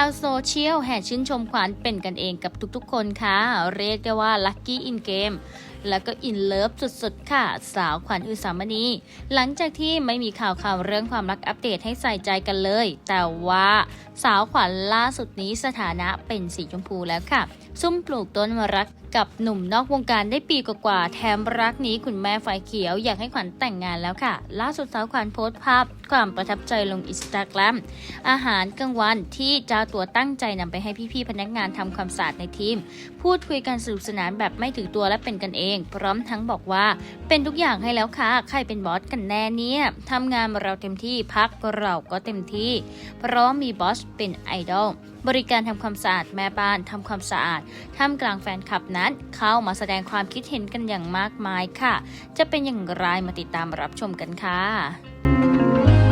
าวโซเชียลแห่ชื่นชมขวัญเป็นกันเองกับทุกๆคนค่ะ เรียกได้ว่าลั c กี้อินเกมแล้วก็อินเลิฟสุดๆ ค่ะ สาวขวัญอุสามณี หลังจากที่ไม่มีข่าวข่าวเรื่องความรักอัปเดตให้ใส่ใจกันเลย แต่ว่าสาวขวัญล่าสุดนี้สถานะเป็นสีชมพูแล้วค่ะ ซุ่มปลูกต้นรักกับหนุ่มนอกวงการได้ปีกว่าๆแถมรักนี้คุณแม่ไฟเขียวอยากให้ขวัญแต่งงานแล้วค่ะ ล่าสุดสาวขวัญโพสต์ภาพความประทับใจลงอินสตาแกรมอาหารกลางวันที่เจ้าตัวตั้งใจนำไปให้พี่ๆพนักงานทำความสะอาดในทีม พูดคุยกันสนุกสนานแบบไม่ถือตัวและเป็นกันเอง พร้อมทั้งบอกว่า เป็นทุกอย่างให้แล้วค่ะใครเป็นบอสกันแน่เนี่ยทำงานเราเต็มที่พักเราก็เต็มที่ เพราะมีบอสเป็นไอดอลบริการทำความสะอาดแม่บ้านทำความสะอาดท่ามกลางแฟนคลับนั้น เข้ามาแสดงความคิดเห็นกันอย่างมากมายค่ะ จะเป็นอย่างไรมาติดตามรับชมกันค่ะ Música